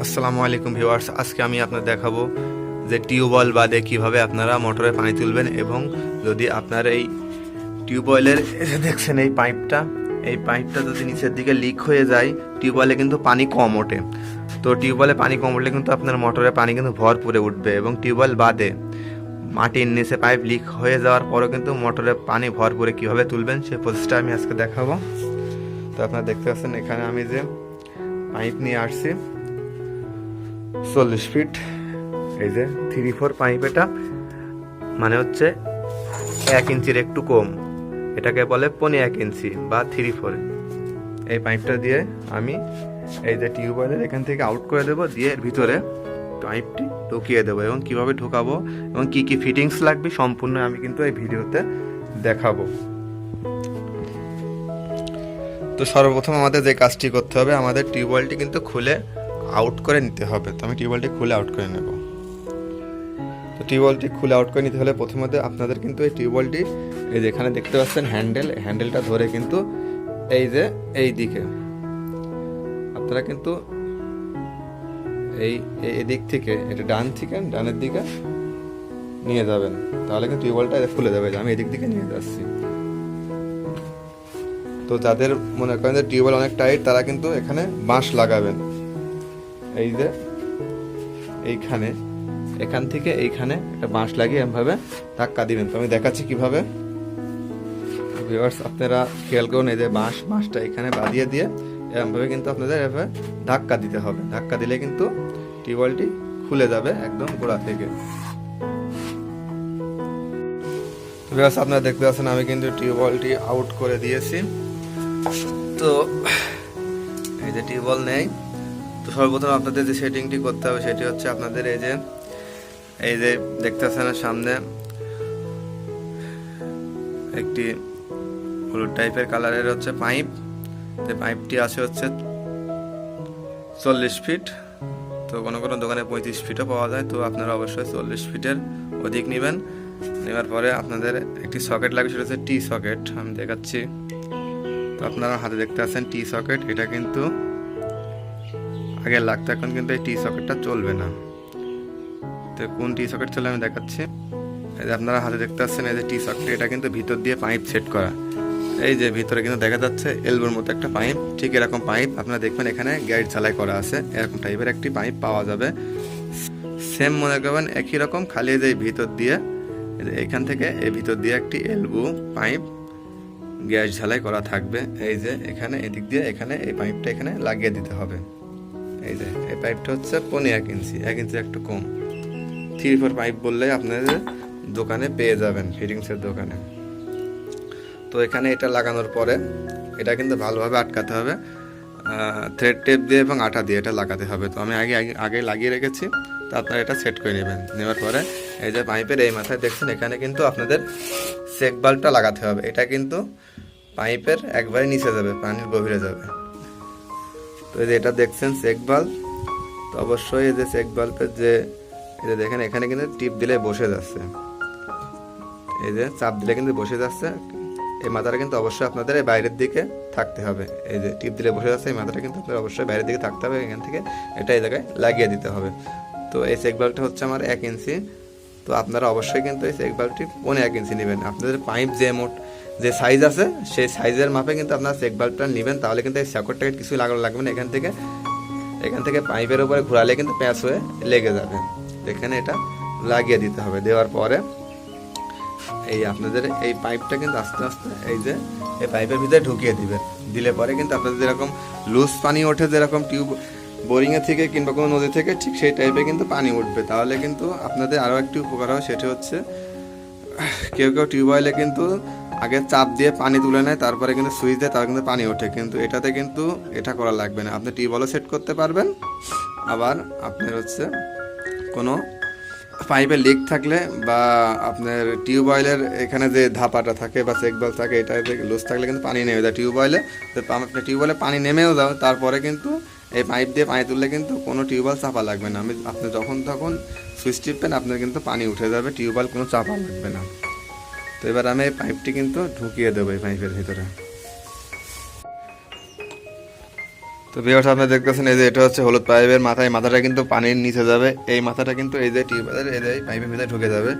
আসসালামু আলাইকুম ভিউয়ার্স, আজকে আমি আপনাদের দেখাবো যে টিউবওয়েল বাদে কীভাবে আপনারা মোটরে পানি তুলবেন এবং যদি আপনার এই টিউবওয়েলের দেখছেন এই পাইপটা এই পাইপটা যদি নিচের দিকে লিক হয়ে যায়, টিউবওয়েলে কিন্তু পানি কম ওঠে। তো টিউবওয়েলে পানি কম উঠলে কিন্তু আপনার মোটরে পানি কিন্তু ভরপুরে উঠবে এবং টিউবওয়েল বাদে মাটির নিচে পাইপ লিক হয়ে যাওয়ার পরও কিন্তু মোটরে পানি ভরপুরে কীভাবে তুলবেন সেই প্রসেসটা আমি আজকে দেখাবো। তো আপনারা দেখতে পাচ্ছেন এখানে আমি যে পাইপ নিয়ে আসছি। চল্লিশ ফিট এই যে থ্রি ফোর পাইপ এটা মানে হচ্ছে এক ইঞ্চির একটু কম। এটাকে বলে পনে এক ইঞ্চি বা থ্রি ফোর এই পাইপটা দিয়ে আমি এই যে টিউবওয়েলের এখান থেকে আউট করে দেবো, দিয়ে এর ভিতরে পাইপটি ঢুকিয়ে দেবো এবং কীভাবে ঢুকাবো এবং কি কি ফিটিংস লাগবে সম্পূর্ণ আমি কিন্তু এই ভিডিওতে দেখাবো। তো সর্বপ্রথম আমাদের যে কাজটি করতে হবে, আমাদের টিউবওয়েলটি কিন্তু খুলে আউট করে নিতে হবে। তো আমি টিউবওয়েলটি খুলে আউট করে নেব। তো টিউবওয়েলটি খুলে আউট করে নিতে হলে প্রথমত আপনাদের কিন্তু এই টিউবওয়েলটি, এই যে এখানে দেখতে পাচ্ছেন হ্যান্ডেল, হ্যান্ডেলটা ধরে কিন্তু এই যে এই দিকে। আপনারা কিন্তু এই এদিক থেকে, এটা ডান থেকে, ডানের দিকে নিয়ে যাবেন। তাহলে কিন্তু টিউবওয়েলটা খুলে যাবে। আমি এদিক দিকে নিয়ে যাচ্ছি। তো যাদের মনে করেন যে টিউবওয়েল অনেক টাইট তারা কিন্তু এখানে বাঁশ লাগাবেন। এই যে, এইখানে, এখান থেকে এইখানে একটা বাঁশ লাগিয়ে এমভাবে ধাক্কা দিবেন। তো আমি দেখাচ্ছি কীভাবে। আপনারা খেয়াল করুন, এই যে বাঁশ, বাঁশটা এখানে বাঁধিয়ে দিয়ে এরকমভাবে কিন্তু আপনাদের এভাবে ধাক্কা দিতে হবে। ধাক্কা দিলে কিন্তু টিউবওয়েলটি খুলে যাবে একদম গোড়া থেকে। আপনারা দেখতে পাচ্ছেন, আমি কিন্তু টিউবওয়েলটি আউট করে দিয়েছি। তো, এই যে টিউবওয়েল নেই। তো সর্বপ্রথম আপনাদের যে সেটিংটি করতে হবে সেটি হচ্ছে আপনাদের এই যে এই যে দেখতে পাচ্ছেন সামনে একটি হলুদ টাইপের কালারের হচ্ছে পাইপ তো পাইপটি আছে হচ্ছে চল্লিশ ফিট তো কোনো কোনো দোকানে পঁয়ত্রিশ ফিটও পাওয়া যায়। তো আপনারা অবশ্যই চল্লিশ ফিটের অধিক নেবেন। নেওয়ার পরে আপনাদের একটি সকেট লাগবে, সেটা হচ্ছে টি সকেট আমি দেখাচ্ছি। তো আপনারা হাতে দেখতে আছেন টি সকেট এটা কিন্তু আগে লাগতো, এখন কিন্তু এই টি সকেটটা চলবে না। তো কোন টি সকেট চলে আমি দেখাচ্ছি। এই যে আপনারা হাতে দেখতে পাচ্ছেন, এই যে টি সকেট এটা কিন্তু ভিতর দিয়ে পাইপ সেট করা। এই যে ভিতরে কিন্তু দেখা যাচ্ছে এলবোর মতো একটা পাইপ, ঠিক এরকম পাইপ। আপনারা দেখবেন এখানে গাইড ঝালাই করা আছে, এরকম টাইপের একটি পাইপ পাওয়া যাবে। সেম মনে করবেন, একই রকম, খালি যে ভিতর দিয়ে এখান থেকে এই ভিতর দিয়ে একটি এলবো পাইপ গ্যাস ঝালাই করা থাকবে। এই যে এখানে, এদিক দিয়ে এখানে, এই পাইপটা এখানে লাগিয়ে দিতে হবে। এই যে, এই পাইপটা হচ্ছে পনে এক ইঞ্চি এক ইঞ্চি একটু কম। থ্রি ফোর পাইপ বললে আপনাদের দোকানে পেয়ে যাবেন ফিটিংসের দোকানে। তো এখানে এটা লাগানোর পরে এটা কিন্তু ভালোভাবে আটকাতে হবে থ্রেড টেপ দিয়ে এবং আটা দিয়ে এটা লাগাতে হবে। তো আমি আগে, আগে- লাগিয়ে রেখেছি, তো আপনারা এটা সেট করে নেবেন। নেওয়ার পরে এই যে পাইপের এই মাথায় দেখছেন, এখানে কিন্তু আপনাদের চেক বাল্বটা লাগাতে হবে। এটা কিন্তু পাইপের একবারে নিচে যাবে, পানির গভীরে যাবে। তো এই যে এটা দেখছেন চেক বাল্ব তো অবশ্যই এই যে চেক বাল্বের যে, এই যে দেখেন, এখানে কিন্তু টিপ দিলে বসে যাচ্ছে। এই যে চাপ দিলে কিন্তু বসে যাচ্ছে। এই মাথাটা কিন্তু অবশ্যই আপনাদের এই বাইরের দিকে থাকতে হবে। এই যে টিপ দিলে বসে যাচ্ছে, এই মাথাটা কিন্তু আপনার অবশ্যই বাইরের দিকে থাকতে হবে। এখান থেকে এটা এই জায়গায় লাগিয়ে দিতে হবে। তো এই চেক বাল্বটা হচ্ছে আমার এক ইঞ্চি। তো আপনারা অবশ্যই কিন্তু এই চেক বাল্বটি পনে এক ইঞ্চি নেবেন। আপনাদের পাইপ যে মোট যে সাইজ আছে, সেই সাইজের মাপে কিন্তু আপনারা চেক বাল্বটা নেবেন, তাহলে কিন্তু এই স্যাকরটাকে কিছু লাগানো লাগবে না। এখান থেকে এখান থেকে পাইপের উপরে ঘোরালে কিন্তু প্যাঁচ হয়ে লেগে যাবে। এখানে এটা লাগিয়ে দিতে হবে। দেওয়ার পরে এই আপনাদের এই পাইপটা কিন্তু আস্তে আস্তে এই যে, এই পাইপের ভিতরে ঢুকিয়ে দিবে। দিলে পরে কিন্তু আপনাদের যেরকম লুজ পানি ওঠে, যেরকম টিউব বোরিংয়ে থেকে কিংবা কোনো নদী থেকে, ঠিক সেই টাইপে কিন্তু পানি উঠবে। তাহলে কিন্তু আপনাদের আরও একটি উপকার হয় সেটা হচ্ছে, কেউ কেউ টিউবওয়েলে কিন্তু আগে চাপ দিয়ে পানি তুলে নেয়, তারপরে কিন্তু সুইচ দেয় তার কিন্তু পানি ওঠে। কিন্তু এটাতে কিন্তু এটা করা লাগবে না। আপনি টিউবওয়েলও সেট করতে পারবেন। আবার আপনার হচ্ছে কোনো পাইপে লিক থাকলে বা আপনার টিউবওয়েলের এখানে যে ধাপাটা থাকে বা চেক বাল থাকে এটা লুজ থাকলে কিন্তু পানি নেমে যায় টিউবওয়েলে। তো আপনার টিউবওয়েলে পানি নেমেও যাও, তারপরে কিন্তু এই পাইপ দিয়ে পানি তুললে কিন্তু কোনো টিউবওয়েল চাপা লাগবে না। আমি আপনি যখন তখন সুইচ টিপবেন, আপনার কিন্তু পানি উঠে যাবে, টিউবওয়েল কোনো চাপা লাগবে না। তো এবার আমি এই পাইপটি কিন্তু ঢুকিয়ে দেবো এই পাইপের ভিতরে। তো বিয়ার্স আপনি দেখতেছেন এই যে এটা হচ্ছে হলুদ পাইপের মাথায়, মাথাটা কিন্তু পানির নিচে যাবে। এই মাথাটা কিন্তু এই যে টিউবওয়েলের এই যে পাইপের ভিতরে ঢুকে যাবে।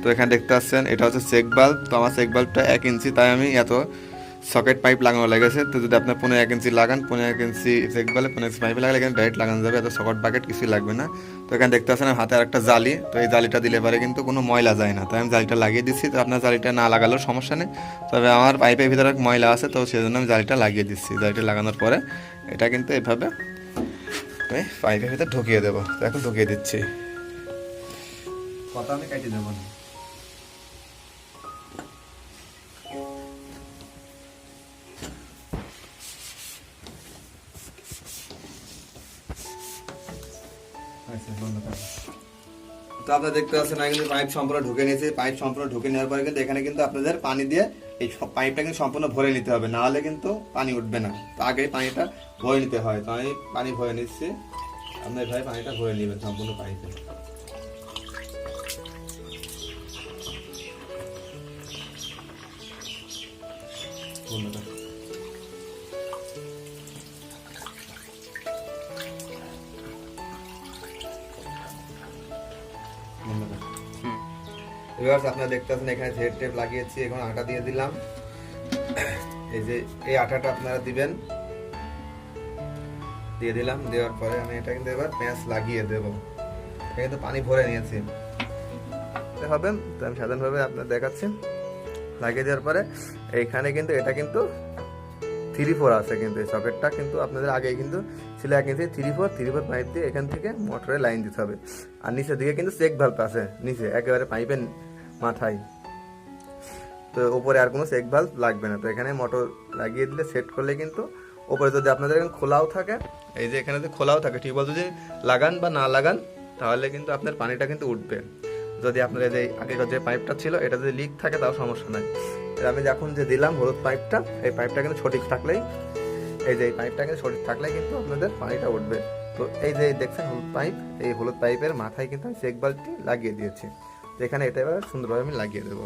তো এখানে দেখতে পাচ্ছেন, এটা হচ্ছে চেক বাল্ব। তো আমার চেক বাল্বটা এক ইঞ্চি, তাই আমি এত সকেট পাইপ লাগানো লেগেছে। তো যদি আপনার পনেরো এক ইঞ্চি লাগান, পনেরো এক ইঞ্চি বাল্বে পনেরো ইঞ্চি পাইপে লাগালে এখানে ডাইরেক্ট লাগানো যাবে, এত সকেট বাকেট কিছুই লাগবে না। তো এখানে দেখতে পাচ্ছেন হাতে আর একটা জালি। তো এই জালিটা দিলে পারে কিন্তু কোনো ময়লা যায় না। তাই আমি জালিটা লাগিয়ে দিচ্ছি। তো আপনার জালিটা না লাগালেও সমস্যা নেই। তবে আমার পাইপের ভিতরে ময়লা আছে, তো সেই জন্য আমি জালিটা লাগিয়ে দিচ্ছি। জালিটা লাগানোর পরে এটা কিন্তু এভাবে আমি পাইপের ভিতরে ঢুকিয়ে দেবো। তো এখন ঢুকিয়ে দিচ্ছি। কথা আমি কাটিয়ে দেবো? না তো আপনারা দেখতে পাচ্ছেন, আমি কিন্তু পাইপ সম্পূর্ণ ঢুকে নিয়েছি। পাইপ সম্পূর্ণ ঢুকে নেওয়ার পরে কিন্তু এখানে কিন্তু আপনাদের পানি দিয়ে এই পাইপটা কিন্তু সম্পূর্ণ ভরে নিতে হবে। না হলে কিন্তু পানি উঠবে না। তো আগে পানিটা ভরে নিতে হয়। তো আমি পানি ভরে নিচ্ছি। আপনার ভাই পানিটা ভরে নেবেন সম্পূর্ণ পাইপে। বন্ধুরা এবার আপনারা দেখতে এখানে থ্রেড টেপ লাগিয়েছি, এখন আটা দিয়ে দিলাম। এই যে, এই আটাটা আপনারা দিবেন। দিয়ে দিলাম, দেওয়ার পরে আমি এটা কিন্তু এবার পেঁয়াজ লাগিয়ে দেব। এটা কিন্তু পানি ভরে নিয়েছি। হবে, তো আমি সাধারণভাবে আপনার দেখাচ্ছি। লাগিয়ে দেওয়ার পরে, এইখানে কিন্তু, এটা কিন্তু থ্রি ফোর আছে কিন্তু, এই সকেটটা কিন্তু আপনাদের আগে কিন্তু ছিল এক ইঞ্চি three four three four pipe দিয়ে এখান থেকে মোটরে লাইন দিতে হবে। আর নিচের দিকে কিন্তু চেক ভাল্ব আছে, নিচে, একেবারে পাইপের মাথায়। তো ওপরে আর কোনো চেক ভাল্ব লাগবে না। তো এখানে মোটর লাগিয়ে দিলে সেট করলে কিন্তু ওপরে যদি আপনাদের এখানে খোলাও থাকে, এই যে এখানে যদি খোলাও থাকে, ঠিক টিউবওয়েল যদি লাগান বা না লাগান, তাহলে কিন্তু আপনার পানিটা কিন্তু উঠবে। যদি আপনার যে আগেকার যে পাইপটা ছিল, এটা যদি লিক থাকে, তাও সমস্যা নাই। আমি যখন যে দিলাম হলুদ পাইপটা এই পাইপটা কিন্তু সঠিক থাকলেই, এই যে এই পাইপটা কিন্তু সঠিক থাকলেই কিন্তু আপনাদের পানিটা উঠবে। তো এই যে দেখছেন, হলুদ পাইপ এই হলুদ পাইপের মাথায় কিন্তু আমি চেক বাল্বটি লাগিয়ে দিয়েছি। এখানে এটা এবার সুন্দরভাবে আমি লাগিয়ে দেবো।